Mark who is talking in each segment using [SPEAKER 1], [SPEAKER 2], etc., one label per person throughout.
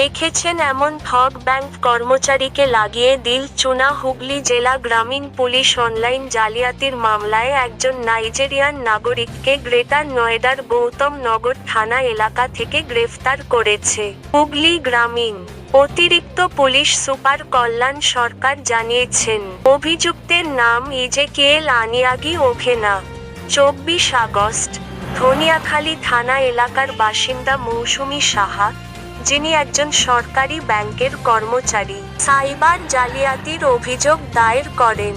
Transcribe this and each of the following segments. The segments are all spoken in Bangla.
[SPEAKER 1] দেখেছেন এমন ঠগ ব্যাংক কর্মচারীকে লাগিয়ে দিল চুনা হুগলি জেলা গ্রামীণ পুলিশ অনলাইন জালিয়াতির মামলায় একজন নাইজেরিয়ান নাগরিককে গ্রেটার নয়ডার গৌতম নগর থানা এলাকা থেকে গ্রেফতার করেছে। হুগলি গ্রামীণ। অতিরিক্ত পুলিশ সুপার কল্যাণ সরকার জানিয়েছেন, অভিযুক্তের নাম ইজেকিয়েল আনিয়াগি ওখেনা চব্বিশ আগস্ট, ধনিয়াখালী থানা এলাকার বাসিন্দা মৌসুমী সাহা যিনি একজন সরকারি ব্যাংকের কর্মচারী সাইবার জালিয়াতির অভিযোগ দায়ের করেন।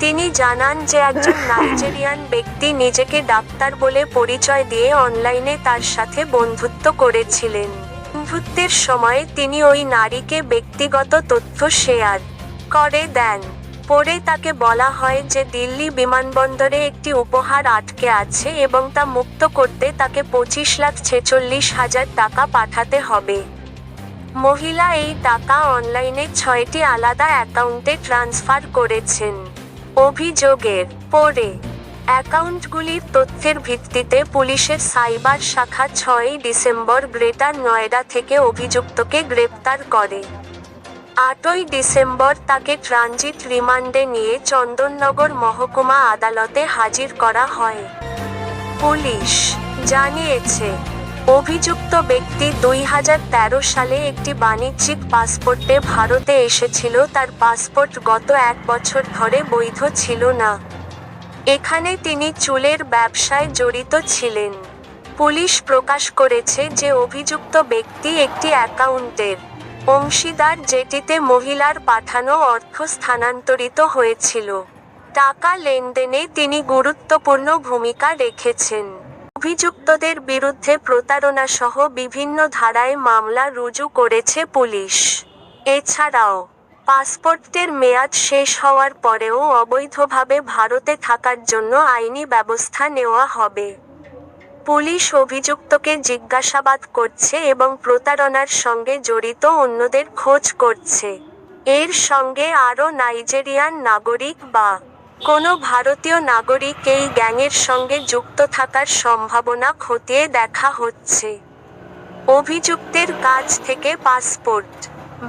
[SPEAKER 1] তিনি জানান যে একজন নাইজেরিয়ান ব্যক্তি নিজেকে ডাক্তার বলে পরিচয় দিয়ে অনলাইনে তার সাথে বন্ধুত্ব করেছিলেন। বন্ধুত্বের সময় তিনি ওই নারীকে ব্যক্তিগত তথ্য শেয়ার করে দেন। পরে তাকে বলা হয় যে দিল্লি বিমানবন্দরে একটি উপহার আটকে আছে এবং তা মুক্ত করতে তাকে পঁচিশ লাখ ছেচল্লিশ হাজার টাকা পাঠাতে হবে। মহিলা এই টাকা অনলাইনে ছয়টি আলাদা অ্যাকাউন্টে ট্রান্সফার করেছেন। অভিযোগের পরে অ্যাকাউন্টগুলির তথ্যের ভিত্তিতে পুলিশের সাইবার শাখা ছয়ই ডিসেম্বর গ্রেটার নয়ডা থেকে অভিযুক্তকে গ্রেপ্তার করে। আটই ডিসেম্বর তাকে ট্রানজিট রিমান্ডে নিয়ে চন্দননগর মহকুমা আদালতে হাজির করা হয়। পুলিশ জানিয়েছে, অভিযুক্ত ব্যক্তি দুই হাজার তেরো সালে একটি বাণিজ্যিক পাসপোর্টে ভারতে এসেছিল, তার পাসপোর্ট গত এক বছর ধরে বৈধ ছিল না। এখানে তিনি চুলের ব্যবসায় জড়িত ছিলেন। পুলিশ প্রকাশ করেছে যে অভিযুক্ত ব্যক্তি একটি অ্যাকাউন্টের অংশীদার যেটিতে মহিলার পাঠানো অর্থ স্থানান্তরিত হয়েছিল। টাকা লেনদেনে তিনি গুরুত্বপূর্ণ ভূমিকা রেখেছেন। অভিযুক্তদের বিরুদ্ধে প্রতারণাসহ বিভিন্ন ধারায় মামলা রুজু করেছে পুলিশ। এছাড়াও, পাসপোর্টের মেয়াদ শেষ হওয়ার পরেও অবৈধভাবে ভারতে থাকার জন্য আইনি ব্যবস্থা নেওয়া হবে। পুলিশ অভিযুক্তকে জিজ্ঞাসাবাদ করছে এবং প্রতারণার সঙ্গে জড়িত অন্যদের খোঁজ করছে। এর সঙ্গে আরও নাইজেরিয়ান নাগরিক বা কোনো ভারতীয় নাগরিক এই গ্যাংয়ের সঙ্গে যুক্ত থাকার সম্ভাবনা খতিয়ে দেখা হচ্ছে। অভিযুক্তের কাছ থেকে পাসপোর্ট,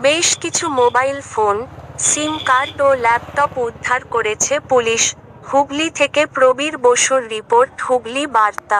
[SPEAKER 1] বেশ কিছু মোবাইল ফোন, সিম কার্ড ও ল্যাপটপ উদ্ধার করেছে পুলিশ। হুগলি থেকে প্রবীর বসুর রিপোর্ট, হুগলি বার্তা।